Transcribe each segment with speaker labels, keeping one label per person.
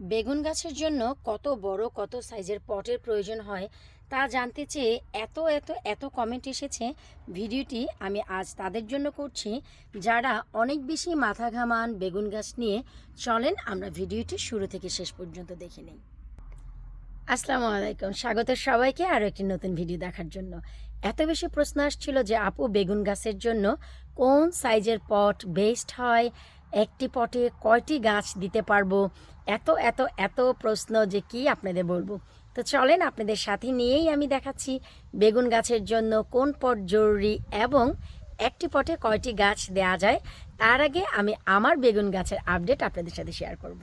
Speaker 1: বেগুন গাছের জন্য কত বড়, কত সাইজের পটের প্রয়োজন হয় তা জানতে চেয়ে এত এত এত কমেন্ট এসেছে। ভিডিওটি আমি আজ তাদের জন্য করছি। যারা অনেক বেশি মাথা ঘামান বেগুন গাছ নিয়ে, চলেন আমরা ভিডিওটি শুরু থেকে শেষ পর্যন্ত দেখে নিই। আসসালামু আলাইকুম। স্বাগত সবাইকে আরও একটি নতুন ভিডিও দেখার জন্য। এত বেশি প্রশ্ন আসছিল যে, আপু, বেগুন গাছের জন্য কোন সাইজের পট বেস্ট হয়? একটি পটে কয়টি গাছ দিতে পারব? এত এত এত প্রশ্ন যে কি আপনাদের বলব? তো চলেন আপনাদের সাথে নিয়েই আমি দেখাচ্ছি বেগুন গাছের জন্য কোন পট জরুরি এবং একটি পটে কয়টি গাছ দেওয়া যায়। তার আগে আমি আমার বেগুন গাছের আপডেট আপনাদের সাথে শেয়ার করব।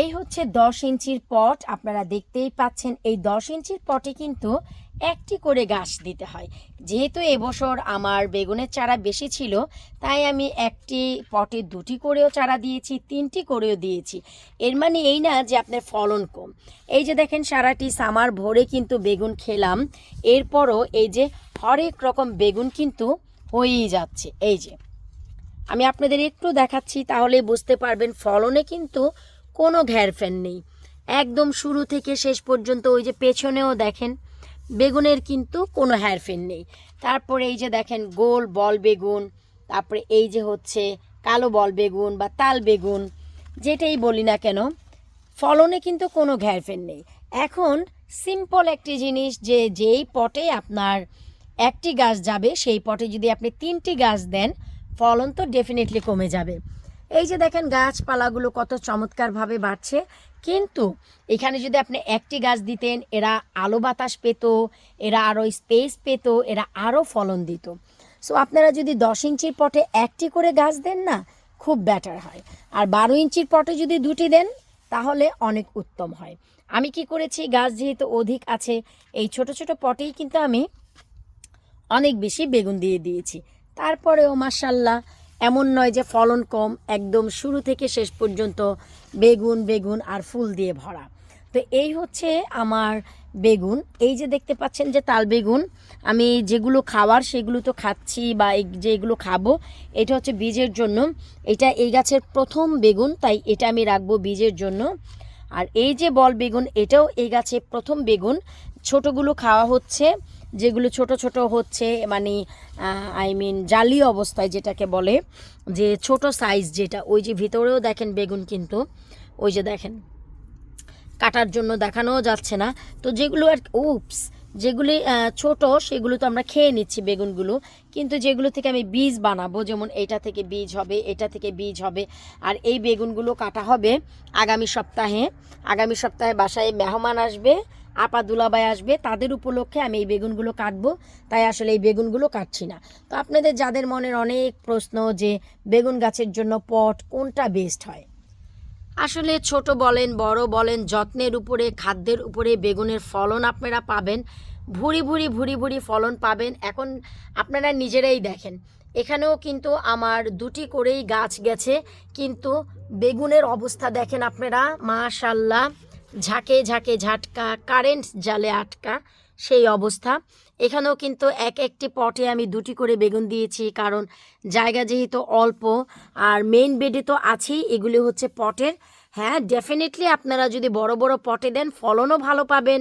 Speaker 1: এই হচ্ছে দশ ইঞ্চির পট, আপনারা দেখতেই পাচ্ছেন। এই দশ ইঞ্চির পটে কিন্তু একটি করে গাছ দিতে হয়। যেহেতু এবছর আমার বেগুনের চারা বেশি ছিল, তাই আমি একটি পটে দুটি করেও চারা দিয়েছি, তিনটি করেও দিয়েছি। এর মানে এই না যে আপনার ফলন কম। এই যে দেখেন সারাটি সামার ভরে কিন্তু বেগুন খেলাম, এরপরও এই যে হরেক রকম বেগুন কিন্তু হয়েই যাচ্ছে। এই যে, আমি আপনাদের একটু দেখাচ্ছি, তাহলে বুঝতে পারবেন ফলনে কিন্তু কোনো ঘ্যারফ্যান নেই। একদম শুরু থেকে শেষ পর্যন্ত ওই যে পেছনেও দেখেন বেগুনের কিন্তু কোনো হেরফেন নেই। তারপরে এই যে দেখেন গোল বল বেগুন, তারপরে এই যে হচ্ছে কালো বল বেগুন বা তাল বেগুন, যেটাই বলি না কেন, ফলনে কিন্তু কোনো ঘ্যারফেন নেই। এখন সিম্পল একটি জিনিস যে যেই পটে আপনার একটি গাছ যাবে, সেই পটে যদি আপনি তিনটি গাছ দেন, ফলন তো ডেফিনেটলি কমে যাবে। এই যে দেখেন গাছপালাগুলো কত চমৎকারভাবে বাড়ছে। কিন্তু এখানে যদি আপনি একটি গাছ দিতেন, এরা আলো বাতাস পেত, এরা আরও স্পেস পেত, এরা আরও ফলন দিত। সো আপনারা যদি দশ ইঞ্চির পটে একটি করে গাছ দেন না, খুব বেটার হয়। আর বারো ইঞ্চির পটে যদি দুটি দেন, তাহলে অনেক উত্তম হয়। আমি কি করেছি, গাছ যেহেতু অধিক আছে, এই ছোট ছোট পটেই কিন্তু আমি অনেক বেশি বেগুন দিয়ে দিয়েছি। তারপরেও মাসাল্লাহ এমন নয় যে ফলন কম, একদম শুরু থেকে শেষ পর্যন্ত বেগুন বেগুন আর ফুল দিয়ে ভরা। তো এই হচ্ছে আমার বেগুন। এই যে দেখতে পাচ্ছেন যে তাল বেগুন, আমি যেগুলো খাওয়ার সেগুলো তো খাচ্ছি বা এই যেগুলো খাব, এটা হচ্ছে বীজের জন্য। এটা এই গাছের প্রথম বেগুন, তাই এটা আমি রাখব বীজের জন্য। আর এই যে বল বেগুন, এটাও এই গাছে প্রথম বেগুন। ছোটগুলো খাওয়া হচ্ছে। যেগুলো ছোট ছোট হচ্ছে মানে আই মিন জালি অবস্থায় যেটাকে বলে, যে ছোট সাইজ যেটা, ওই যে ভিতরেও দেখেন বেগুন কিন্তু, ওই যে দেখেন, কাটার জন্য দেখানোও যাচ্ছে না। তো যেগুলো আর উপস যেগুলি ছোট, সেগুলো তো আমরা খেয়ে নিচ্ছি বেগুনগুলো, কিন্তু যেগুলো থেকে আমি বীজ বানাবো, যেমন এটা থেকে বীজ হবে, এটা থেকে বীজ হবে, আর এই বেগুনগুলো কাটা হবে আগামী সপ্তাহে। আগামী সপ্তাহে বাসায় মেহমান আসবে আপা দুলাবাই আসবে, তাদের উপলক্ষে আমি এই বেগুনগুলো কাটবো। তাই আসলে এই বেগুনগুলো কাটছি না। তো আপনাদের যাদের মনের অনেক প্রশ্ন যে বেগুন গাছের জন্য পট কোনটা বেস্ট হয়? আসলে ছোট বলেন, বড় বলেন, যত্নের উপরে, খাদ্যের উপরে বেগুনের ফলন আপনারা পাবেন। ভুরি ভুরি ভুরি ভুরি ফলন পাবেন। এখন আপনারা নিজেরাই দেখেন। এখানেও কিন্তু আমার দুটি করেই গাছ গেছে, কিন্তু বেগুনের অবস্থা দেখেন আপনারা, মাশাল্লাহ। ঝাঁকে ঝাঁকে ঝাটকা কারেন্ট জালে আটকা, সেই অবস্থা। এখানেও কিন্তু এক একটি পটে আমি দুটি করে বেগুন দিয়েছি, কারণ জায়গা যেহেতু অল্প, আর মেইন বেডে তো আছেই, এগুলি হচ্ছে পটের। হ্যাঁ ডেফিনেটলি আপনারা যদি বড় বড় পটে দেন, ফলনও ভালো পাবেন।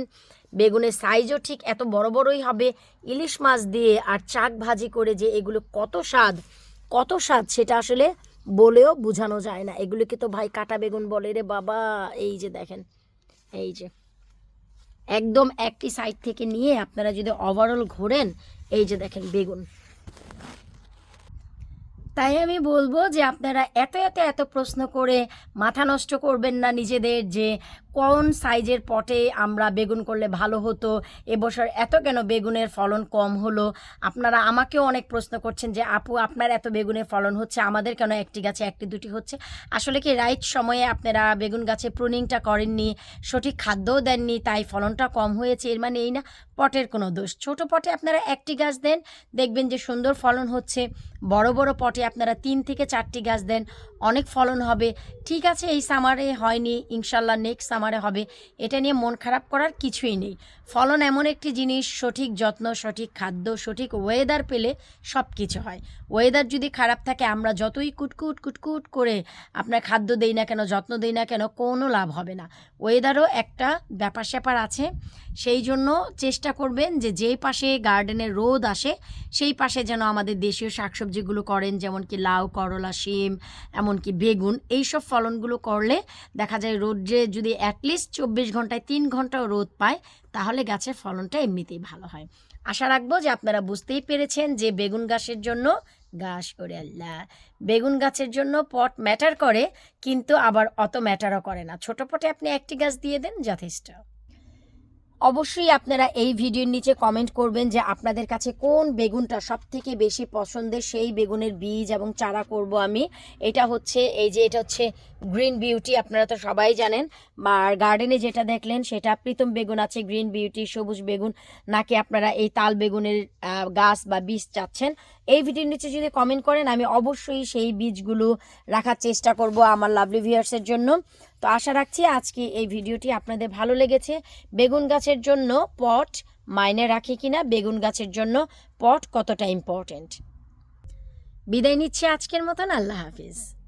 Speaker 1: বেগুনের সাইজও ঠিক এত বড় বড়ই হবে। ইলিশ মাছ দিয়ে আর চাক ভাজি করে যে এগুলো কত স্বাদ কত স্বাদ, সেটা আসলে বলেও বোঝানো যায় না। এগুলোকে তো ভাই কাটা বেগুন বলে রে বাবা, এই যে দেখেন। এই যে, একদম একটি সাইড থেকে নিয়ে আপনারা যদি ওভারঅল ঘোরেন, এই যে দেখেন বেগুন। তাই আমি বলব যে আপনারা এত এত এত প্রশ্ন করে মাথা নষ্ট করবেন না নিজেদের যে কোন সাইজের পটে আমরা বেগুন করলে ভালো হতো? এবছর এত কেন বেগুনের ফলন কম হলো? আপনারা আমাকেও অনেক প্রশ্ন করছেন যে, আপু, আপনার এত বেগুনের ফলন হচ্ছে, আমাদের কেন একটি গাছে একটি দুটি হচ্ছে? আসলে কি রাইট সময়ে আপনারা বেগুন গাছে প্রুনিংটা করেননি, সঠিক খাদ্যও দেননি, তাই ফলনটা কম হয়েছে, এর মানে এই না, পটের কোনো দোষ। ছোট পটে আপনারা একটি গাছ দেন, দেখবেন যে সুন্দর ফলন হচ্ছে, বড় বড় পটে আপনারা তিন থেকে চারটি গাছ দেন, অনেক ফলন হবে। ঠিক আছে, এই সামারে হয়নি, ইনশাল্লাহ নেক্সট সামারে হবে। এটা নিয়ে মন খারাপ করার কিছুই নেই। ফলন এমন একটি জিনিস, সঠিক যত্ন, সঠিক খাদ্য, সঠিক ওয়েদার পেলে সব কিছু হয়। ওয়েদার যদি খারাপ থাকে, আমরা যতই কুটকুট কুটকুট করে আপনার খাদ্য দেই না কেন, যত্ন দেই না কেন, কোনো লাভ হবে না। ওয়েদারও একটা ব্যাপার স্যাপার আছে। সেই জন্য চেষ্টা করবেন যে যেই পাশে গার্ডেনের রোদ আসে, সেই পাশে যেন আমাদের দেশীয় শাকসবজিগুলো করেন যেমন কি লাউ, করলা, শিম, এমনকি বেগুন, এইসব ফলনগুলো করলে দেখা যায় রোদ্রে যদি অ্যাটলিস্ট চব্বিশ ঘন্টায় তিন ঘন্টাও রোদ পায়, তাহলে গাছের ফলনটা এমনিতেই ভালো হয়। আশা রাখব যে আপনারা বুঝতেই পেরেছেন যে বেগুন গাছের জন্য, গাছ করে আল্লাহ, বেগুন গাছের জন্য পট ম্যাটার করে, কিন্তু আবার অত ম্যাটারও করে না। ছোট পটে আপনি একটি গাছ দিয়ে দেন, যথেষ্ট। অবশ্যই আপনারা এই ভিডিওর নিচে কমেন্ট করবেন যে আপনাদের কাছে কোন বেগুনটা সব থেকে বেশি পছন্দের, সেই বেগুনের বীজ এবং চারা করব আমি। এটা হচ্ছে, এই যে এটা হচ্ছে গ্রিন বিউটি আপনারা তো সবাই জানেন। আর গার্ডেনে যেটা দেখলেন, সেটা প্রীতম বেগুন আছে গ্রিন বিউটি সবুজ বেগুন। নাকি আপনারা এই তাল বেগুনের গাছ বা বীজ চাচ্ছেন? এই ভিডিওর নিচে যদি কমেন্ট করেন, আমি অবশ্যই সেই বীজগুলো রাখার চেষ্টা করব আমার লাভলি ভিউয়ার্সের জন্য। তো আশা রাখছি আজকে এই ভিডিওটি আপনাদের ভালো লেগেছে। বেগুন গাছের জন্য পট মাইনে রাখে কিনা, বেগুন গাছের জন্য পট কতটা ইম্পর্টেন্ট বিদায় নিচ্ছি আজকের মতন, আল্লাহ হাফিজ।